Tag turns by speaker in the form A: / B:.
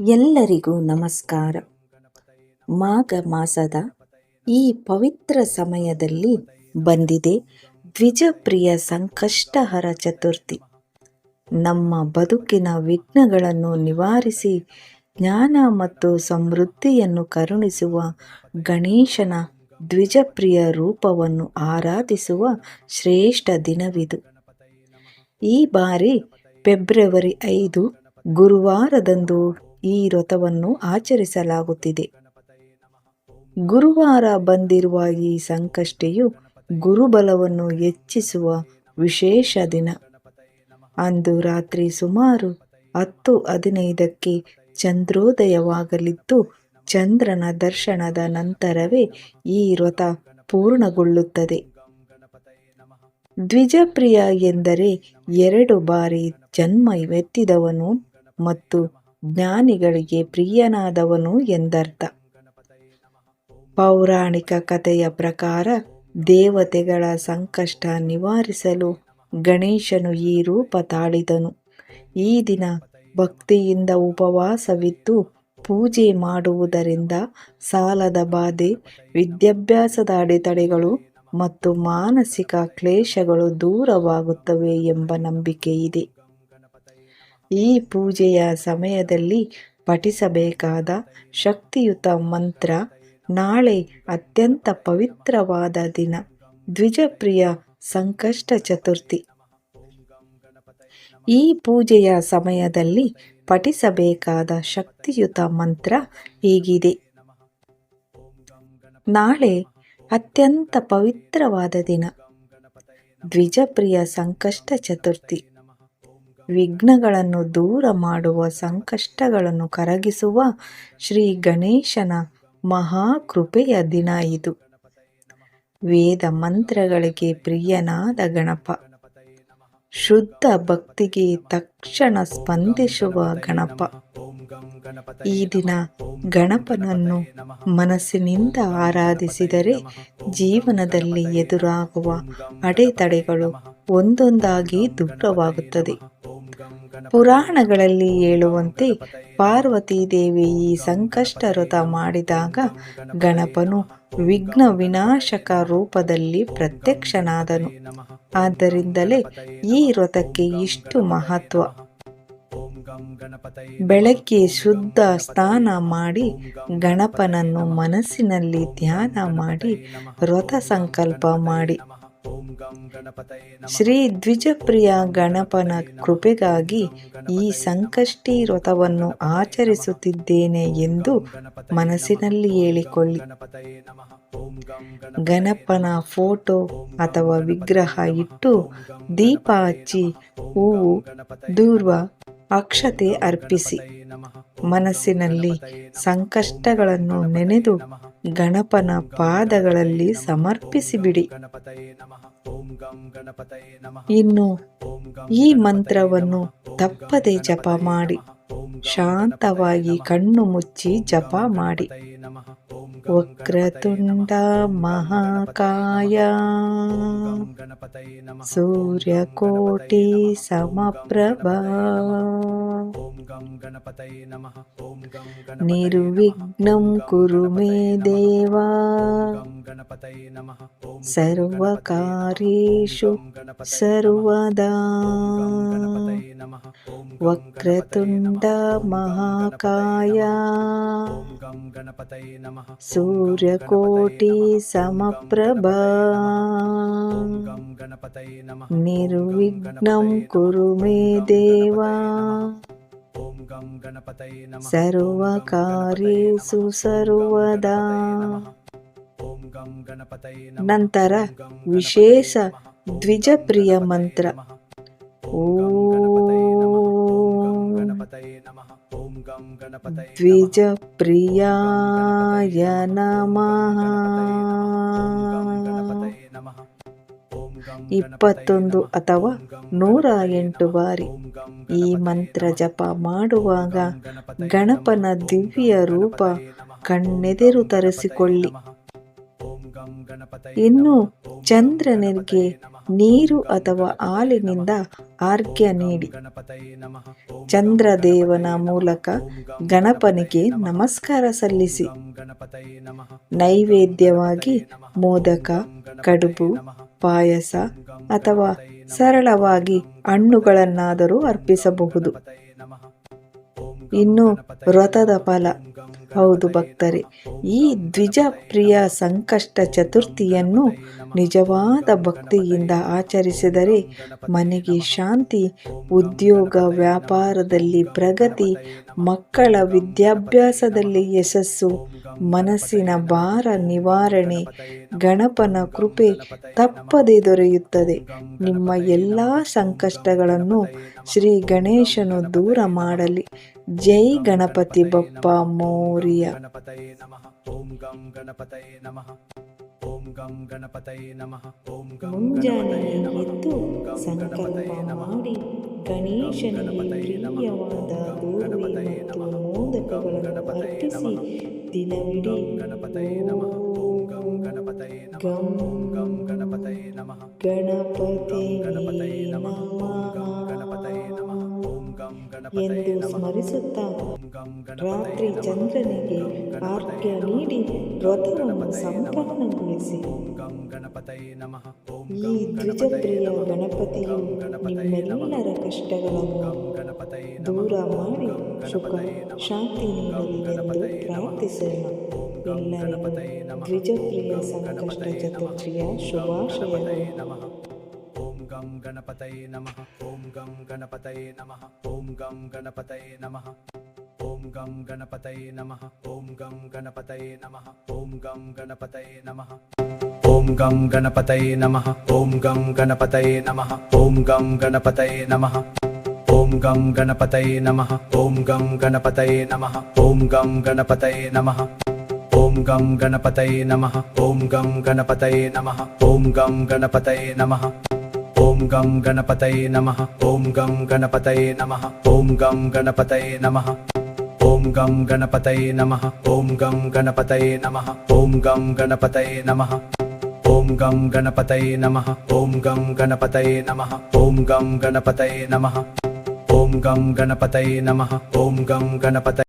A: ಎಲ್ಲರಿಗೂ ನಮಸ್ಕಾರ. ಮಾಘ ಮಾಸದ ಈ ಪವಿತ್ರ ಸಮಯದಲ್ಲಿ ಬಂದಿದೆ ದ್ವಿಜಪ್ರಿಯ ಸಂಕಷ್ಟಹರ ಚತುರ್ಥಿ. ನಮ್ಮ ಬದುಕಿನ ವಿಘ್ನಗಳನ್ನು ನಿವಾರಿಸಿ ಜ್ಞಾನ ಮತ್ತು ಸಮೃದ್ಧಿಯನ್ನು ಕರುಣಿಸುವ ಗಣೇಶನ ದ್ವಿಜಪ್ರಿಯ ರೂಪವನ್ನು ಆರಾಧಿಸುವ ಶ್ರೇಷ್ಠ ದಿನವಿದು. ಈ ಬಾರಿ ಫೆಬ್ರವರಿ ಐದು ಗುರುವಾರದಂದು ಈ ವ್ರತವನ್ನು ಆಚರಿಸಲಾಗುತ್ತಿದೆ. ಗುರುವಾರ ಬಂದಿರುವ ಈ ಸಂಕಷ್ಟೆಯು ಗುರುಬಲವನ್ನು ಹೆಚ್ಚಿಸುವ ವಿಶೇಷ ದಿನ. ಅಂದು ರಾತ್ರಿ ಸುಮಾರು ಹತ್ತು ಹದಿನೈದಕ್ಕೆ ಚಂದ್ರೋದಯವಾಗಲಿದ್ದು, ಚಂದ್ರನ ದರ್ಶನದ ನಂತರವೇ ಈ ವ್ರತ ಪೂರ್ಣಗೊಳ್ಳುತ್ತದೆ. ದ್ವಿಜಪ್ರಿಯ ಎಂದರೆ ಎರಡು ಬಾರಿ ಜನ್ಮವೆತ್ತಿದವನು ಮತ್ತು ಜ್ಞಾನಿಗಳಿಗೆ ಪ್ರಿಯನಾದವನು ಎಂದರ್ಥ. ಪೌರಾಣಿಕ ಕಥೆಯ ಪ್ರಕಾರ ದೇವತೆಗಳ ಸಂಕಷ್ಟ ನಿವಾರಿಸಲು ಗಣೇಶನು ಈ ರೂಪ ತಾಳಿದನು. ಈ ದಿನ ಭಕ್ತಿಯಿಂದ ಉಪವಾಸವಿದ್ದು ಪೂಜೆ ಮಾಡುವುದರಿಂದ ಸಾಲದ ಬಾಧೆ, ವಿದ್ಯಾಭ್ಯಾಸದ ಅಡೆತಡೆಗಳು ಮತ್ತು ಮಾನಸಿಕ ಕ್ಲೇಶಗಳು ದೂರವಾಗುತ್ತವೆ ಎಂಬ ನಂಬಿಕೆ ಇದೆ. ಈ ಪೂಜೆಯ ಸಮಯದಲ್ಲಿ ಪಠಿಸಬೇಕಾದ ಶಕ್ತಿಯುತ ಮಂತ್ರ, ನಾಳೆ ಅತ್ಯಂತ ಪವಿತ್ರವಾದ ದಿನ, ದ್ವಿಜಪ್ರಿಯ ಸಂಕಷ್ಟ ಚತುರ್ಥಿ. ಈ ಪೂಜೆಯ ಸಮಯದಲ್ಲಿ ಪಠಿಸಬೇಕಾದ ಶಕ್ತಿಯುತ ಮಂತ್ರ ಹೀಗಿದೆ. ನಾಳೆ ಅತ್ಯಂತ ಪವಿತ್ರವಾದ ದಿನ, ದ್ವಿಜಪ್ರಿಯ ಸಂಕಷ್ಟ ಚತುರ್ಥಿ. ವಿಘ್ನಗಳನ್ನು ದೂರ ಮಾಡುವ ಸಂಕಷ್ಟಗಳನ್ನು ಕರಗಿಸುವ ಶ್ರೀ ಗಣೇಶನ ಮಹಾಕೃಪೆಯ ದಿನ ಇದು. ವೇದ ಮಂತ್ರಗಳಿಗೆ ಪ್ರಿಯನಾದ ಗಣಪ. ಶುದ್ಧ ಭಕ್ತಿಗೆ ತಕ್ಷಣ ಸ್ಪಂದಿಸುವ ಗಣಪ. ಈ ದಿನ ಗಣಪನನ್ನು ಮನಸ್ಸಿನಿಂದ ಆರಾಧಿಸಿದರೆ ಜೀವನದಲ್ಲಿ ಎದುರಾಗುವ ಅಡೆತಡೆಗಳು ಒಂದೊಂದಾಗಿ ದೂರವಾಗುತ್ತದೆ ಪುರಾಣಗಳಲ್ಲಿ ಹೇಳುವಂತೆ ಪಾರ್ವತಿ ದೇವಿ ಈ ಸಂಕಷ್ಟ ವ್ರತ ಮಾಡಿದಾಗ ಗಣಪನು ವಿಘ್ನ ವಿನಾಶಕ ರೂಪದಲ್ಲಿ ಪ್ರತ್ಯಕ್ಷನಾದನು. ಆದ್ದರಿಂದಲೇ ಈ ವ್ರತಕ್ಕೆ ಇಷ್ಟು ಮಹತ್ವ. ಬೆಳಗ್ಗೆ ಶುದ್ಧ ಸ್ನಾನ ಮಾಡಿ ಗಣಪನನ್ನು ಮನಸ್ಸಿನಲ್ಲಿ ಧ್ಯಾನ ಮಾಡಿ ವ್ರತ ಸಂಕಲ್ಪ ಮಾಡಿ. ಶ್ರೀ ದ್ವಿಜಪ್ರಿಯ ಗಣಪನ ಕೃಪೆಗಾಗಿ ಈ ಸಂಕಷ್ಟಿ ವ್ರತವನ್ನು ಆಚರಿಸುತ್ತಿದ್ದೇನೆ ಎಂದು ಮನಸ್ಸಿನಲ್ಲಿ ಹೇಳಿಕೊಳ್ಳಿ. ಗಣಪನ ಫೋಟೋ ಅಥವಾ ವಿಗ್ರಹ ಇಟ್ಟು ದೀಪ ಹಚ್ಚಿ ಹೂವು ದೂರ್ವ ಅಕ್ಷತೆ ಅರ್ಪಿಸಿ. ಮನಸ್ಸಿನಲ್ಲಿ ಸಂಕಷ್ಟಗಳನ್ನು ನೆನೆದು ಗಣಪನ ಪಾದಗಳಲ್ಲಿ ಸಮರ್ಪಿಸಿಬಿಡಿ. ಇನ್ನು ಈ ಮಂತ್ರವನ್ನು ತಪ್ಪದೆ ಜಪ ಮಾಡಿ. ಶಾಂತವಾಗಿ ಕಣ್ಣು ಮುಚ್ಚಿ ಜಪ ಮಾಡಿ. ವಕ್ರತುಂಡ ಮಹಾಕಾಯ. ಸೂರ್ಯಕೋಟಿ ಸಮಪ್ರಭಾ. ನಿರ್ವಿಘ್ನಂ ಕುರು ಮೇ ದೇವ. ಸರ್ವಕಾರ್ಯೇಷು ಸರ್ವದಾ. ವಕ್ರತುಂಡ ಮಹಾಕಾಯ. ಸೂರ್ಯಕೋಟಿ ಸಮಪ್ರಭಾ. ನಿರ್ವಿಘ್ನಂ ಕುರು ಮೇ ದೇವ. ಸರ್ವಕಾರ್ಯೇಸು ಸರ್ವದಾ. ನಂತರ ವಿಶೇಷ ದ್ವಿಜಪ್ರಿಯ ಮಂತ್ರ. ದ್ವಿಜಪ್ರಿಯಾಯ ನಮಃ ಇಪ್ಪತ್ತೊಂದು ಅಥವಾ ನೂರ ಎಂಟು ಬಾರಿ ಈ ಮಂತ್ರ ಜಪ ಮಾಡುವಾಗ ಗಣಪನ ದಿವ್ಯ ರೂಪ ಕಣ್ಣೆದೆರು ತರಿಸಿಕೊಳ್ಳಿ. ಇನ್ನು ಚಂದ್ರನಿಗೆ ನೀರು ಅಥವಾ ಹಾಲಿನಿಂದ ಆರ್ಕ್ಯ ನೀಡಿ. ಚಂದ್ರದೇವನ ಮೂಲಕ ಗಣಪನಿಗೆ ನಮಸ್ಕಾರ ಸಲ್ಲಿಸಿ. ನೈವೇದ್ಯವಾಗಿ ಮೋದಕ, ಕಡುಬು, ಪಾಯಸ ಅಥವಾ ಸರಳವಾಗಿ ಹಣ್ಣುಗಳನ್ನಾದರೂ ಅರ್ಪಿಸಬಹುದು. ಇನ್ನು ವ್ರತದ ಫಲ. ಹೌದು ಭಕ್ತರೆ ಈ ದ್ವಿಜ ಪ್ರಿಯ ಸಂಕಷ್ಟ ಚತುರ್ಥಿಯನ್ನು ನಿಜವಾದ ಭಕ್ತಿಯಿಂದ ಆಚರಿಸಿದರೆ ಮನೆಗೆ ಶಾಂತಿ ಉದ್ಯೋಗ ವ್ಯಾಪಾರದಲ್ಲಿ ಪ್ರಗತಿ ಮಕ್ಕಳ ವಿದ್ಯಾಭ್ಯಾಸದಲ್ಲಿ ಯಶಸ್ಸು ಮನಸ್ಸಿನ ಭಾರ ನಿವಾರಣೆ ಗಣಪನ ಕೃಪೆ ತಪ್ಪದೆ ದೊರೆಯುತ್ತದೆ. ನಿಮ್ಮ ಎಲ್ಲ ಸಂಕಷ್ಟಗಳನ್ನು ಶ್ರೀ ಗಣೇಶನು ದೂರ ಮಾಡಲಿ. ಜೈ ಗಣಪತಿ ಬಪ್ಪ ಮೌರ್ಯ.
B: ಗಣಪತಯೇ ನಮಃ ಓಂ ಗಂ ಗಣಪತಯೇ ನಮಃ ಓಂ ಗಂ ಗಣಪತಯೇ ನಮಃ ಓಂ ಗಂ
A: ಸಂಕಲ್ಪ ಮಾಡಿ ಗಣೇಶನಿಗೆ ಪ್ರಿಯವಾದ ದೋರುವೆ ಮತ್ತು ಮೋದಕಗಳನ್ನು ಅರ್ಪಿಸಿ ದಿನವಿಡೀ.
B: ಗಣಪತಯೇ ನಮಃ ಓಂ ಗಂ ಗಣಪತಯೇ ನಮಃ.
A: ಗಂ
B: ಗಂ ಗಣಪತಯೇ ನಮಃ
A: ಗಣಪತಿಯೇ ನಮಃ
B: ಗಣಪತಯೇ ನಮಃ ಓಂ ಗಂ
A: ಎಂದು ಸ್ಮರಿಸುತ್ತಾ ರಾತ್ರಿ ಚಂದ್ರನಿಗೆ ಆರ್ಘ್ಯ ನೀಡಿ ವ್ರತವನ್ನು ಸಂಪನ್ನಗೊಳಿಸಿ ಈ ದ್ವಿಜಪ್ರಿಯ ಗಣಪತಿಯು ನಿಮ್ಮೆಲ್ಲರ ಕಷ್ಟಗಳನ್ನು ದೂರ ಮಾಡಿ ಸುಖ ಶಾಂತಿ ನೀಡಲಿ ಎಂದು ಪ್ರಾರ್ಥಿಸೋಣ ಎಲ್ಲರಿಗೂ ದ್ವಿಜಪ್ರಿಯ ಸಂಕಷ್ಟ ಚತುರ್ಥಿಯ ಶುಭಾಶಯಗಳು
B: ನಮಃ ಓಂ ಗಂ ಗಣಪತಯೇ ನಮಃ ಓಂ ಗಂ ಗಣಪತಯೇ ನಮಃ ಓಂ ಗಂ ಗಣಪತಯೇ ನಮಃ ಓಂ ಗಂ ಗಣಪತಯೇ ನಮಃ ಓಂ ಗಂ ಗಣಪತಯೇ ನಮಃ ಓಂ ಗಂ ಗಣಪತಯೇ ನಮಃ ಓಂ ಗಂ ಗಣಪತಯೇ ನಮಃ ಓಂ ಗಂ ಗಣಪತಯೇ ನಮಃ ಓಂ ಗಂ ಗಣಪತಯೇ ನಮಃ ಓಂ ಗಂ ಗಣಪತಯೇ ನಮಃ ಓಂ ಗಂ ಗಣಪತಯೇ ನಮಃ ಓಂ ಗಂ ಗಣಪತಯೇ ನಮಃ ಓಂ ಗಂ ಗಣಪತಯೇ ನಮಃ ಓಂ ಗಂ ಗಣಪತಯೇ ನಮಃ ಓಂ ಗಂ ಗಣಪತಯೇ ನಮಃ ಓಂ ಗಂ ಗಣಪತಯೇ ನಮಃ ಓಂ ಗಂ ಗಣಪತಯೇ ನಮಃ ಓಂ ಗಂ ಗಣಪತಯೇ ನಮಃ ಓಂ ಗಂ ಗಣಪತಯೇ ನಮಃ ಓಂ ಗಂ ಗಣಪತಯೇ ನಮಃ ಓಂ ಗಂ ಗಣಪತಯೇ ನಮಃ ಓಂ ಗಂ ಗಣಪತಯೇ ನಮಃ ಓಂ ಗಂ ಗಣಪತಯೇ ನಮಃ ಓಂ ಗಂ ಗಣಪತಯೇ ನಮಃ ಓಂ ಗಂ ಗಣಪತಯೇ ನಮಃ ಓಂ ಗಂ ಗಣಪತ